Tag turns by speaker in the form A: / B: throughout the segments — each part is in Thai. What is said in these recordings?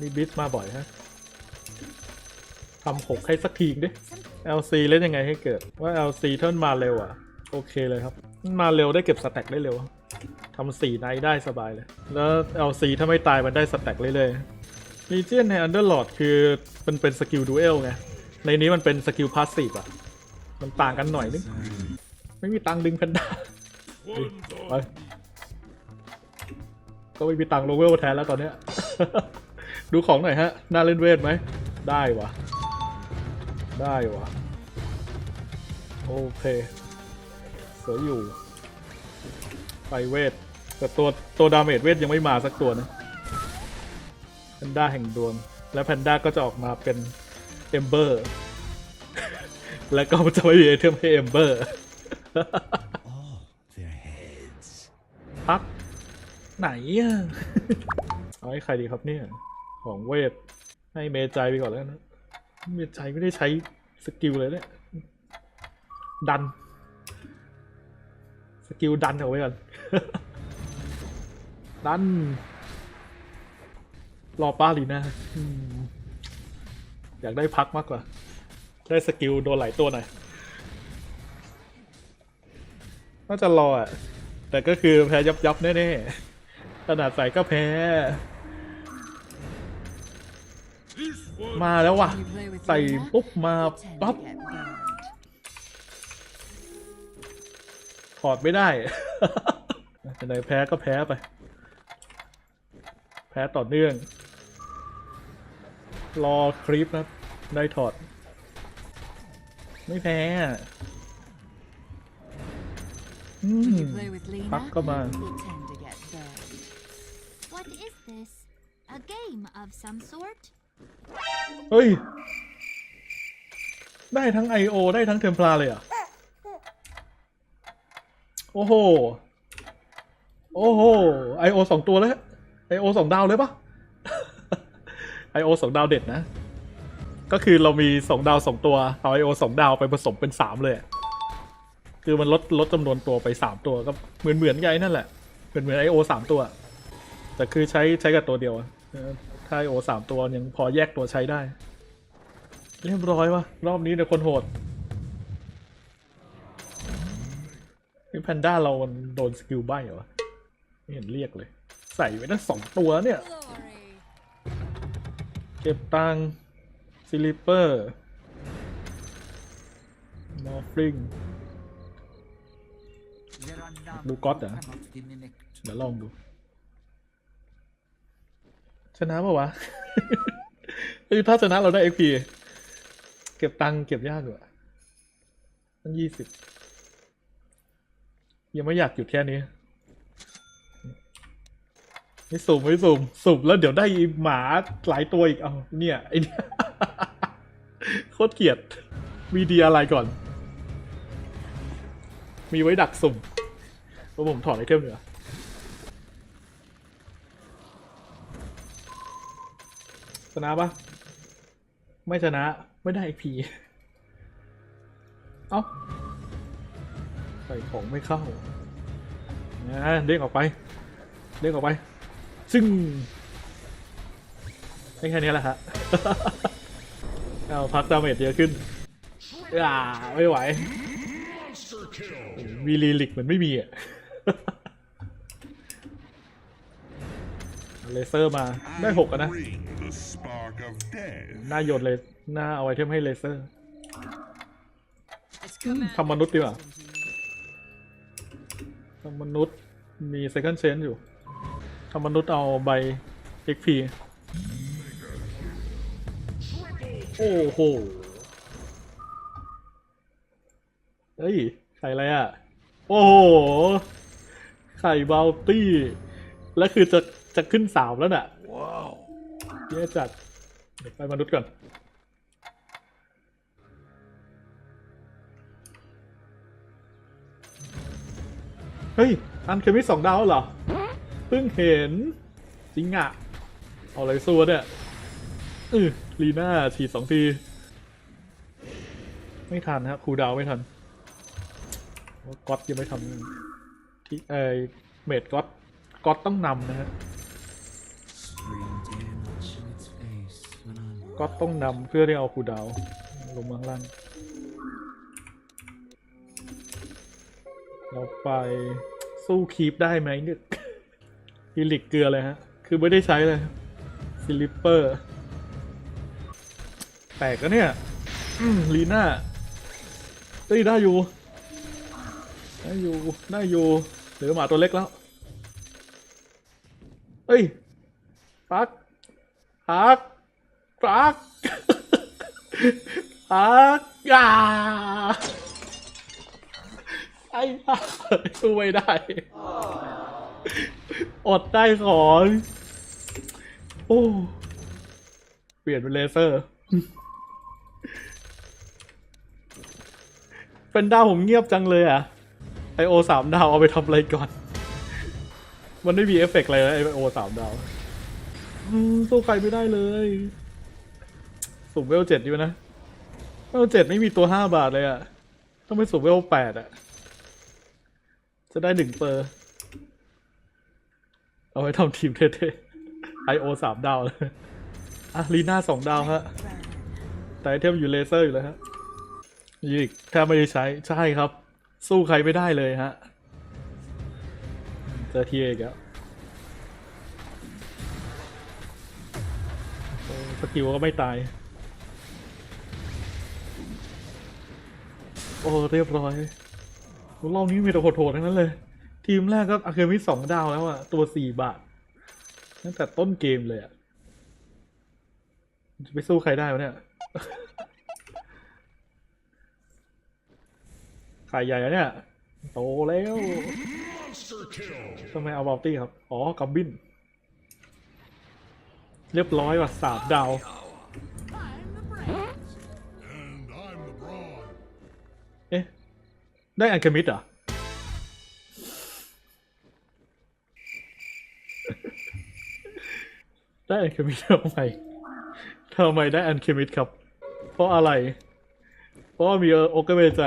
A: นี่บิสมาบ่อยฮะทำหกให้สักทีดิ LC เล่นยังไงให้เกิด ว่า LC ถ้ามันมาเร็วอะ โอเคเลยครับมันมาเร็วได้เก็บสแต็กได้เร็วทำสี่ไนท์ได้สบายเลย แล้ว LC ถ้าไม่ตายมันได้สแต็กเรื่อยๆ Legion ใน Underlord คือมันเป็นสกิลดูเอลไง ในนี้มันเป็นสกิลพาสซีฟอะ มันต่างกันหน่อยนึง ไม่มีตังค์ดึงแพนด้าไปก็ไม่มีตังค์โลเวลแทนแล้วตอนเนี้ย ดูของหน่อยฮะ น่าเล่นเวทไหม ได้วะ ได้วะ โอเค เสืออยู่ ไปเวท แต่ตัวตัวดาเมจเวทยังไม่มาสักตัวนะแพนด้าแห่งดวง และแพนด้าก็จะออกมาเป็นเอมเบอร์ และก็จะไม่มีไอเทมให้เอมเบอร์
B: All their heads.
A: พักไหนอะ เอาให้ใครดีครับเนี่ย ของเวท ให้เมจใจไปก่อนแล้วนะ เมจใจไม่ได้ใช้สกิลเลยเนี่ย ดัน สกิลดันเอาไว้ก่อน ดัน รอป้าลีนะอืมอยากได้พักมากกว่า ได้สกิลโดนหลายตัวหน่อยน่าจะรออะ แต่ก็คือแพ้ยับยับๆแน่ๆขนาดใส่ก็แพ้ มาแล้วว่ะ ใส่ปุ๊บมาปั๊บถอดไม่ได้จะไหนแพ้ก็แพ้ไป แพ้ต่อเนื่อง รอคลิปนะครับได้ถอด ไม่แพ้อะอืม
C: Fuck
A: come on.
C: What is this? A game of some sort?
A: เฮ้ย ได้ทั้ง I.O. ได้ทั้งเทมพลาเลยอะ โอ้โห โอ้โห I.O. สองตัวแล้ว I.O. สองดาวเลยปะ I.O. สองดาวเด็ดนะ ก็คือเรามีสองดาวสองตัว เอา I.O. สองดาวไปผสมเป็นสามเลย คือมันลดลดจำนวนตัวไปสามตัวก็เหมือนเหมือนไงนั่นแหละ เหมือนเหมือน I.O. สามตัว แต่คือใช้ใช้กับตัวเดียว อะเออถ้า I.O. สามตัวยังพอแยกตัวใช้ได้ เรียบร้อยวะรอบนี้เดี๋ยวคนโหดนี่แพนด้าเรามันโดนสกิลใบเหรอวะไม่เห็นเรียกเลย ใส่ไว้ตั้งสองตัวเนี่ย เก็บตังซิลิเปอร์มอฟริง
B: Lu
A: got that? เดี๋ยวลองดู ชนะปะวะเอ้ถ้าชนะเราได้ XP เก็บตังค์เก็บยากอยู่อะตั้งยี่สิบยังไม่อยากหยุดแค่นี้ไม่สุ่มไม่สุ่มสุ่มแล้วเดี๋ยวได้หมาหลายตัวอีกเอาเนี่ยไอเนี่ยโคตรเกลียดมีดีอะไรก่อน มีไว้ดักสุ่มเพราะผมถอดไอเทมเหนือ ชนะปะไม่ชนะ ไม่ได้พีเอ้าใส่ของไม่เข้านะเด้งออกไป เด้งออกไป ซึ่งแค่นี้แหละฮะเอาพักดาเมจเยอะขึ้นอ่าไม่ไหวมีลีลิกเหมือนไม่มีอะเลเซอร์มาได้หกนะ หน้าโยนเลยหน้าเอาไอเทมให้เลเซอร์ทำมนุษย์ดีกว่าทำมนุษย์มี second change อยู่ทำมนุษย์เอาใบ XP โอ้โห เฮ้ย ไข่อะไรอะ โอ้โห ไข่บาวตี้ แล้วคือจะจะขึ้นสามแล้วน่ะ ว้าวเยอะจัด เดี๋ยวไปมนุษย์ก่อนเฮ้ย อันเคมิสองดาวเหรอ เพิ่งเห็น จริงอะเอาอะไรสู้วะเนี่ยอือลีน่าฉีดสองที ไม่ทันฮะครูดาวไม่ทันก๊อตยังไม่ทำที่เออเมดก๊อตก๊อตต้องนำนะฮะ ก็ต้องนำเพื่อที่เอาคูดาวลงมาข้างล่างเราไปสู้คีปได้ไหมเนี่ยฮิลิกเกลือเลยฮะ คือไม่ได้ใช้เลยซิลิปเปอร์แตกแล้วเนี่ยลีน่าเฮ้ยได้อยู่ได้อยู่ได้อยู่เหลือหมาตัวเล็กแล้วเฮ้ยฟักฟัก ฟักฟักอ่าไอ้ห่าสู้ไม่ได้ อดได้ของโอ้เปลี่ยนเป็นเลเซอร์ เป็นดาวผมเงียบจังเลยอะ ไอโอสามดาวเอาไปทำอะไรก่อน มันไม่มีเอฟเฟกต์อะไรเลยไอโอสามดาวสู้ใครไม่ได้เลย สุ่มเวลเจ็ดดีวะนะเวลเจ็ดไม่มีตัวห้าบาทเลยอะต้องไปสุ่มเวลแปดอะจะได้หนึ่งเปอร์ เอาไว้ทำทีมเท่ๆไอโอสามดาวเลยอะลีน่าสองดาวฮะ แต่ไอเทมอยู่เลเซอร์อยู่แล้วฮะยิกแทบไม่ได้ใช้ ใช่ครับ สู้ใครไม่ได้เลยฮะ เจอทีเอกแล้วโอ้สกิลก็ไม่ตาย โอ้เรียบร้อยรอบนี้มีแต่โหดๆทั้งนั้นเลย ทีมแรกก็อาเคมิสองดาวแล้วอะตัวสี่บาทตั้งแต่ต้นเกมเลยอะจะไปสู้ใครได้วะเนี่ยขายใหญ่แล้วเนี่ย โตแล้วทำไมเอาบอลตี้ครับ อ๋อ กับบิน เรียบร้อยว่ะสามดาว ได้อันเคมิดเหรอ ได้อันเคมิดทำไมทำไมได้อันเคมิดครับ เพราะอะไร เพราะมีโอเกเวใจ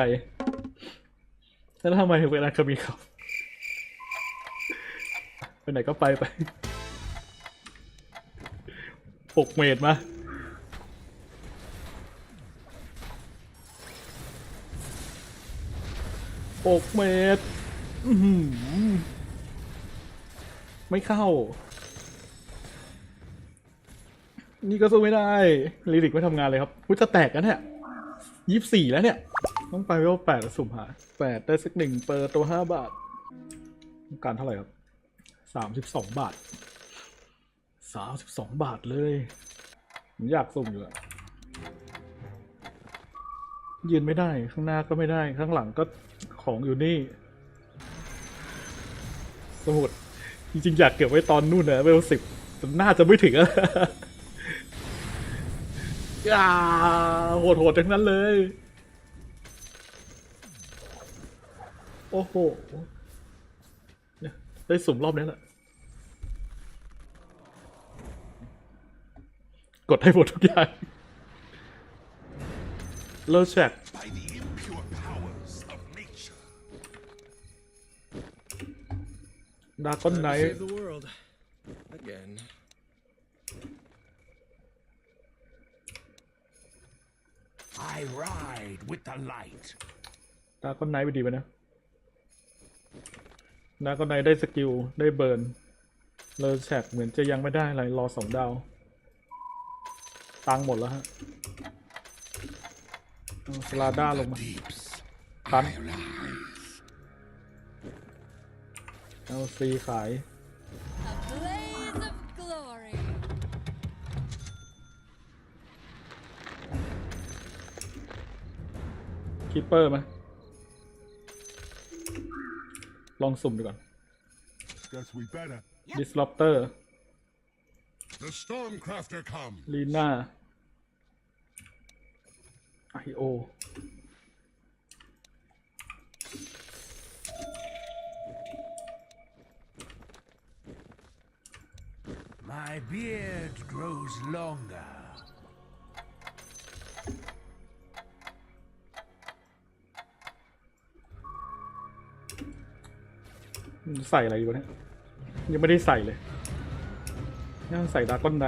A: แล้วทำไมถึงเป็นอันเคมิดครับ ไปไหนก็ไปไปปกเมดมา หกเมตรไม่เข้า นี่ก็สู้ไม่ได้ลิริกไม่ทำงานเลยครับพุจะแตกกันเนี่ยยี่สี่แล้วเนี่ย ต้องไปเวลแปดสุ่มหาแปดได้สักหนึ่งเปอร์ตัวห้าบาท การเท่าไหร่ครับสามสิบสองบาทสามสิบสองบาทเลย ผมอยากสุ่มอยู่อะ ยืนไม่ได้ข้างหน้าก็ไม่ได้ ข้างหลังก็ของอยู่นี่ สมุดจริงๆอยากเก็บไว้ตอนนู่นนะเวลสิบแต่น่าจะไม่ถึงอะ่าโหดๆทั้งนั้นเลย โอ้โหได้สุ่มรอบนี้แหละกดให้หมดทุกอย่าง เลิศแชก
D: By the impure powers of nature.
A: ดาก้อนไน
E: Save the world. Again.
B: I ride with the light.
A: ดาก้อนไนไปดีไปนะดาก้อนไนได้สกิล ได้เบิร์นเลิศแชกเหมือนจะยังไม่ได้อะไรรอสองดาว ตังค์หมดแล้วฮะเอา สลาด้าลงมา
B: Deeps.
A: ตัน
B: I rise.
A: เอาซีขาย
C: A blaze of glory.
A: คิปเปอร์ไหมลองสุ่มดูก่อน
D: Guess we better.
A: disruptor
D: The Stormcrafter comes.
A: ลีน่า ไอโอ
B: My beard grows longer.
A: ใส่อะไรอยู่วะเนี่ย ยังไม่ได้ใส่เลยยังใส่ดาก้อนไน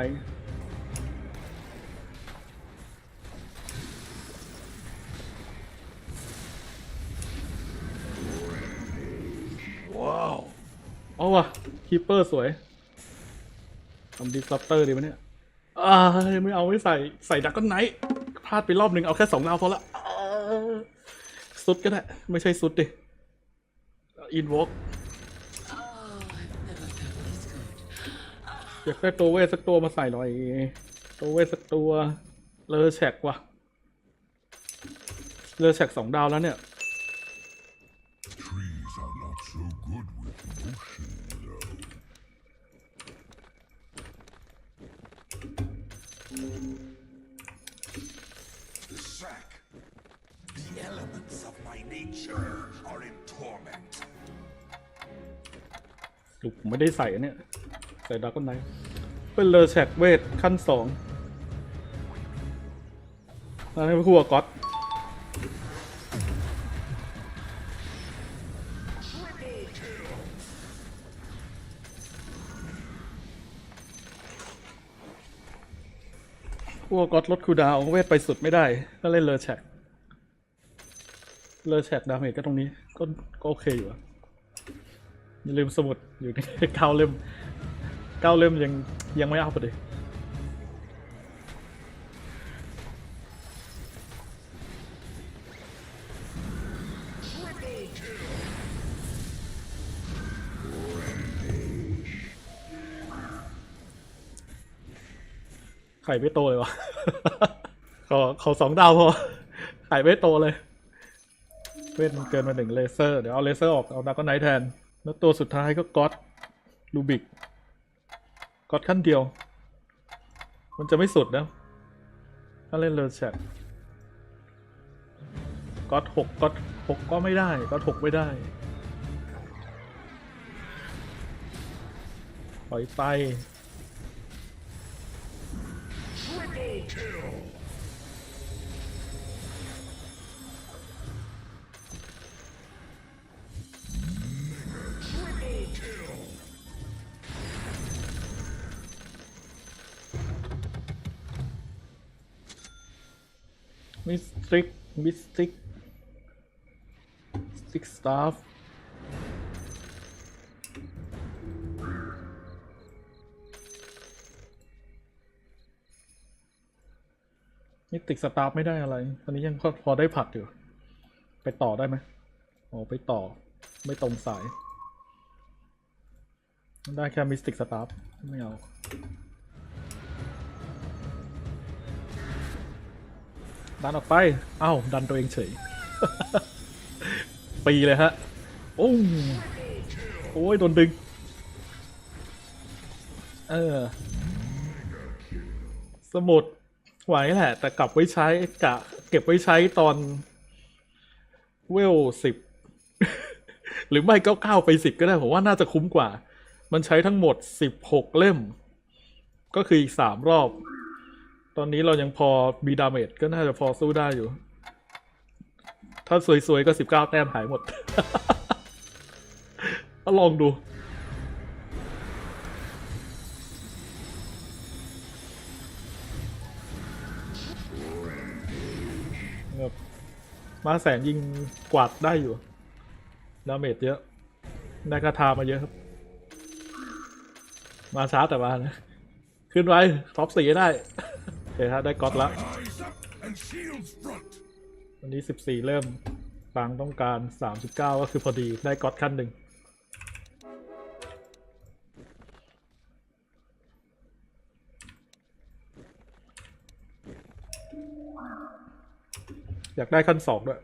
A: คีเปอร์สวยทำดิสลอปเตอร์ดีไหมเนี่ยอ่าไม่เอาไม่ใส่ใส่ดักก็ไนท์พลาดไปรอบหนึ่งเอาแค่สองดาวพอละสุดก็ได้ ไม่ใช่สุดดิอินวอล์กอยากได้ตัวเวทสักตัวมาใส่หน่อย ตัวเวทสักตัว เลอแฉกว่ะ เลอแฉกสองดาวแล้วเนี่ย ได้ใส่เนี่ย ใส่ดาร์กไนท์เป็นเลอแชกเวทขั้นสองแล้วให้คู่กับก๊อตคู่กับก๊อตลดคูดาวเวทไปสุดไม่ได้ ก็เล่นเลอแชกเลอแชกดาเมจก็ตรงนี้ ก็ก็โอเคอยู่อะ อย่าลืมสมุดอยู่ในเก้าเล่มเก้าเล่มยังยังไม่เอัพเลยไข่ไม่โตเลยวะขอขอสองดาวพอ ไข่ไม่โตเลย เวทมันเกินมาหนึ่งเลเซอร์ เดี๋ยวเอาเลเซอร์ออก เอาดาร์กไนท์แทน แล้วตัวสุดท้ายก็ก๊อตลูบิกก๊อตขั้นเดียว มันจะไม่สุดนะ ถ้าเล่นเลอแชทก๊อตหกก๊อตหกก็ไม่ได้ก๊อตหกไม่ได้ปล่อยไป มิสติกมิสติกสติกสตาฟมิสติกสตาฟไม่ได้อะไร ตอนนี้ยังพอพอได้ผัดอยู่ ไปต่อได้ไหมอ๋อไปต่อ ไม่ตรงสาย ได้แค่มิสติกสตาฟไม่เอา ดันออกไป เอ้า ดันตัวเองเฉย ปีเลยฮะ โอ้โอ้ยโดนดึง เออ สมุดไหวแหละ แต่กลับไว้ใช้กะ เก็บไว้ใช้ตอน เวลสิบ หรือไม่ก็เก้าไปสิบก็ได้ ผมว่าน่าจะคุ้มกว่า มันใช้ทั้งหมดสิบหกเล่ม ก็คืออีกสามรอบ ตอนนี้เรายังพอมีดาเมจก็น่าจะพอสู้ได้อยู่ ถ้าสวยๆ ก็สิบเก้าแต้มหายหมดก็ลองดู มาแสนยิงกวาดได้อยู่ ดาเมจเยอะ ได้คาถามาเยอะครับ มาช้าแต่มานะ ขึ้นไว้ ท็อปสี่ได้ เคฮะได้ก๊อตละ วันนี้สิบสี่เริ่มบางต้องการสามสิบเก้าก็คือพอดีได้ก๊อตขั้นหนึ่งอยากได้ขั้นสองด้วย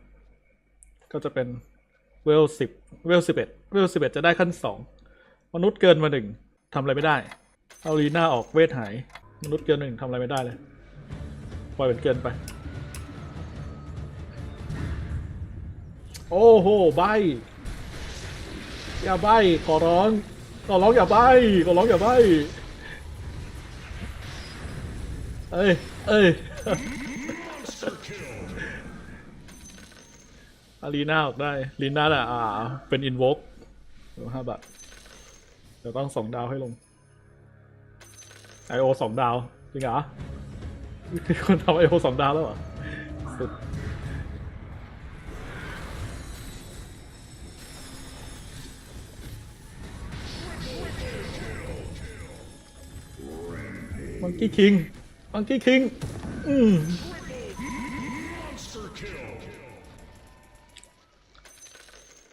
A: ก็จะเป็นเวลสิบเวลสิบเอ็ดเวลสิบเอ็ดจะได้ขั้นสองมนุษย์เกินมาหนึ่งทำอะไรไม่ได้ เอาลีน่าออกเวทหาย มนุษย์เกินหนึ่งทำอะไรไม่ได้เลย ปล่อยเป็นเกินไป โอ้โหใบอย่าใบขอร้องขอร้องอย่าใบขอร้องอย่าใบเอ้ยเอ้ยอารีนาออกได้ลีน่าอะอ่า เป็นอินวอล์กห้าบาทเดี๋ยวต้องสองดาวให้ลงไอโอสองดาว จริงเหรอ คนทำไอโอสองดาวแล้วเหรอสุดมังกี้คิงมังกี้คิงอืม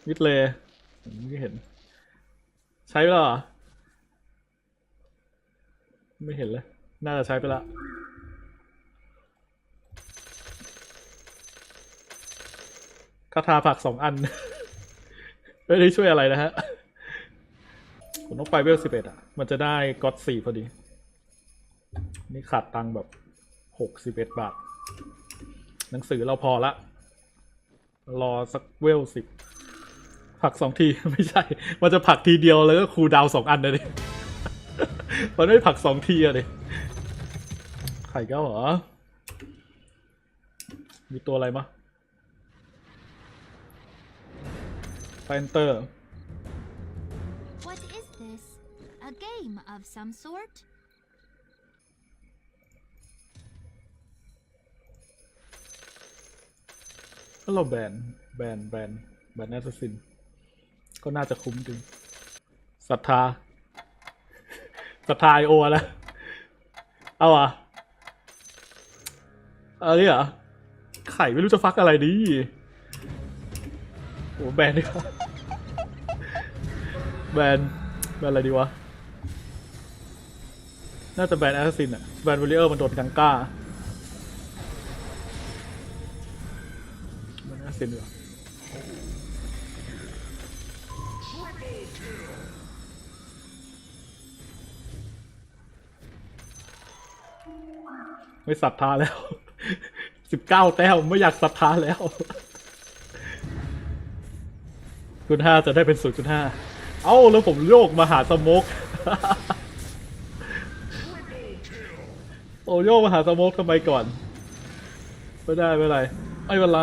A: มิดเลยไม่เห็น ใช้ไปแล้วเหรอไม่เห็นเลย น่าจะใช้ไปละ คาถาผักสองอัน ไม่ได้ช่วยอะไรนะฮะ ผมต้องไปเวลสิบเอ็ดอะ มันจะได้ก็อตสี่พอดี นี่ขาดตังค์แบบหกสิบเอ็ดบาท หนังสือเราพอละ รอสักเวลสิบผักสองที ไม่ใช่ มันจะผักทีเดียวแล้วก็คูดาวสองอันนะดิมันไม่ผักสองทีอะดิไข่เก้าเหรอ มีตัวอะไรมะ ไฟเอนเตอร์
C: What is this? A game of some sort?
A: ถ้าเราแบน แบน แบน แบนแอสซิน ก็น่าจะคุ้มจริงศรัทธาศรัทธาไอโอแล้ว เอาอะเอาดิเหรอไข่ไม่รู้จะฟักอะไรดี โอ้แบนดีกว่าแบนแบนอะไรดีวะ น่าจะแบนแอสซินอะแบนวอลเลอร์มันโดนกังก้ามันน่าเซ็นดีกว่ไม่ศรัทธาแล้ว สิบเก้าแต้มไม่อยากศรัทธาแล้ว คุณห้าจะได้เป็นศูนย์จุดห้าเอ้าแล้วผมโยกมาหาสมกโอ้โยกมาหาสมกทำไมก่อน ไม่ได้ไม่เป็นไรไม่เป็นไร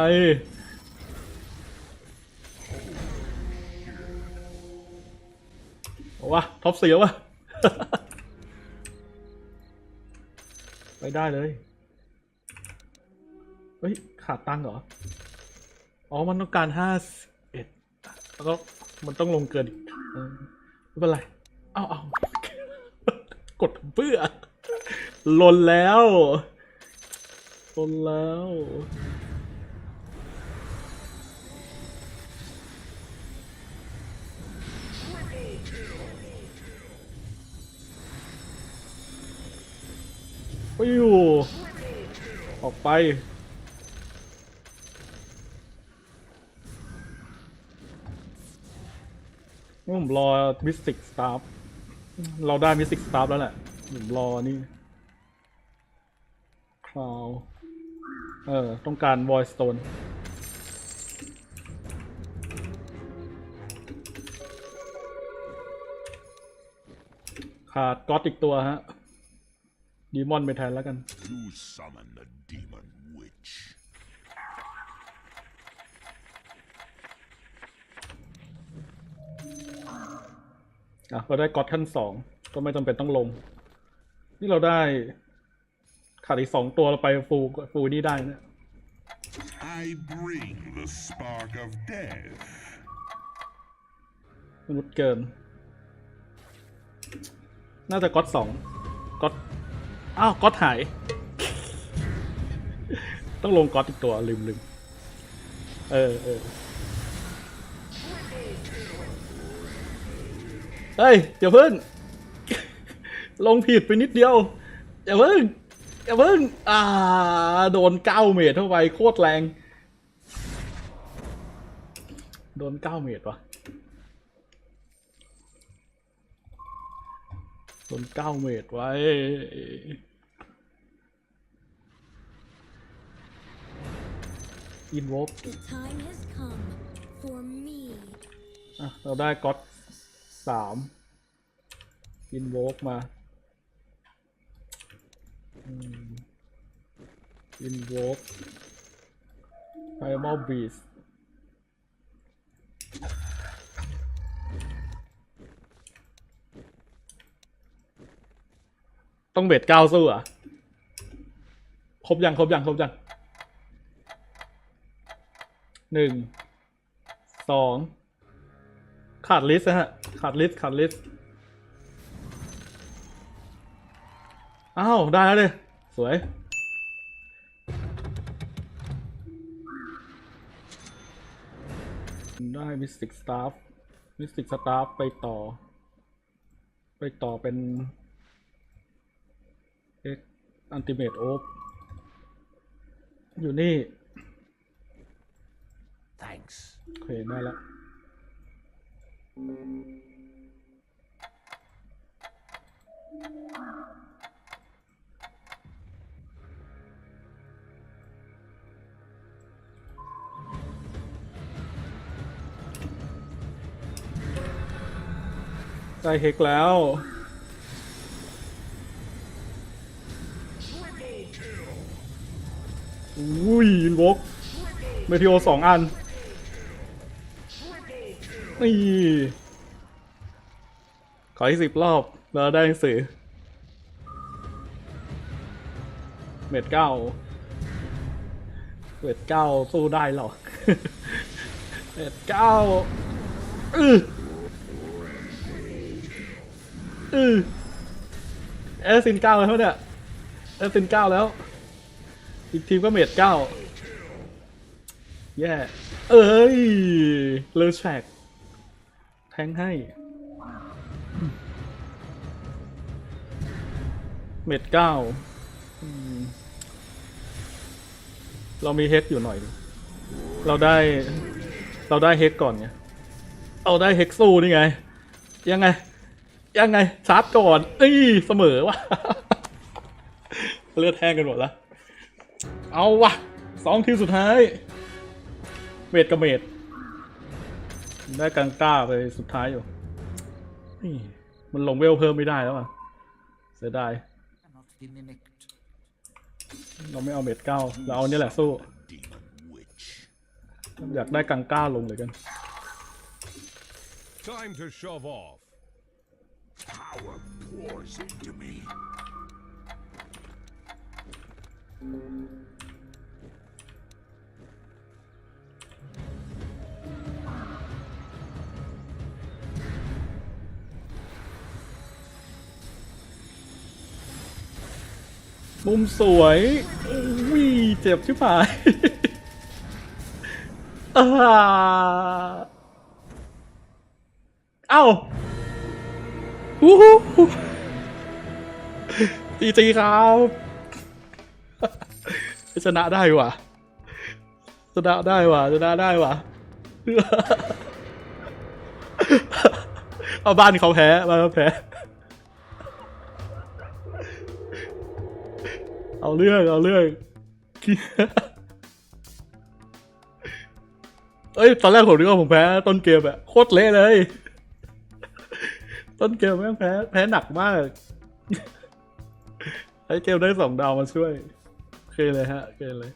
A: เอาวะท็อปเสียวะไปได้เลย เฮ้ย ขาดตังเหรอ อ๋อ มันต้องการห้า แล้วก็มันต้องลงเกินไม่เป็นไร เอาเอากดเพื่อลนแล้วลนแล้วไปอยู่ ออกไป นี่ผมรอมิสติกสตาร์เราได้มิสติกสตาร์แล้วแหละผมรอนี่คราวเออ ต้องการวอยสโตนขาดก๊อตอีกตัวฮะดีมอนไปแทนแล้วกัน
D: To summon the demon witch.
A: อะเราได้ก๊อตขั้นสองก็ไม่จำเป็นต้องลง นี่เราได้ขาดอีกสองตัวเราไปฟูฟูนี่ได้นะ
D: I bring the spark of death.
A: มนุษย์เกิน น่าจะก๊อตสองก๊อตอ้าวก๊อตหาย ต้องลงก๊อตอีกตัวลืมลืมเออเออ เฮ้ยอย่าเพิ่ง ลงผิดไปนิดเดียว อย่าเพิ่ง อย่าเพิ่ง อ่า โดนเก้าเมตรเข้าไปโคตรแรง โดนเก้าเมตรวะโดนเก้าเมตรไว้อินวอ
F: The time has come for me.
A: อะเราได้ก๊อต สามอินโวกมาอินโวกไฟมอลบีสต้องเบ็ดเก้าสู้อะ ครบยัง ครบยัง ครบยัง หนึ่ง สอง ขาดลิสต์นะฮะ ขาดลิสต์ขาดลิสต์อ้าว ได้แล้วเลยสวย ได้มิสติกสตาฟมิสติกสตาฟไปต่อ ไปต่อเป็นเอ็กอันติเมตโออยู่นี่
B: Thanks.
A: โอเคได้แล้ว ได้เฮกแล้ว อุ้ยลกเมทิโอสองอัน นี่ขออีกสิบรอบแล้วได้หนังสือ เม็ดเก้าเม็ดเก้าสู้ได้หรอเม็ดเก้าอืออือเอสซินเก้าแล้วเนี่ยเอสซินเก้าแล้ว อีกทีมก็เม็ดเก้าแย่ เอ้ยเลอแชก แทงให้ เม็ดเก้าอืมเรามีเฮกอยู่หน่อย เราได้ เราได้เฮกก่อนไงเอาได้เฮกสู้นี่ไง ยังไง ยังไงชาร์จก่อนเอ้ยเสมอวะเลือดแห้งกันหมดแล้วเอาวะสองทีมสุดท้ายเมดกับเมด ได้กังก้าไปสุดท้ายอยู่นี่มันลงเวลเพิ่มไม่ได้แล้วอะ เสียดาย
B: Cannot be mimicked.
A: เราไม่เอาเมดเก้า เราเอาเนี่ยแหละสู้
B: Demon witch.
A: อยากได้กังก้าลงเลยกัน
D: Time to shove off.
B: Power pours into me.
A: มุมสวยอุ้ยเจ็บชิบหายเอ้าวู้ฮู้จีจีครับชนะได้ว่ะชนะได้ว่ะชนะได้ว่ะเอาบ้านเขาแพ้บ้านเขาแพ้ เอาเรื่องเอาเรื่องเอ้ยตอนแรกผมนึกว่าผมแพ้ต้นเกมอะโคตรเละเลย ต้นเกมแม่งแพ้แพ้หนักมากไอ้เกมได้สองดาวมาช่วยโอเคเลยฮะโอเคเลย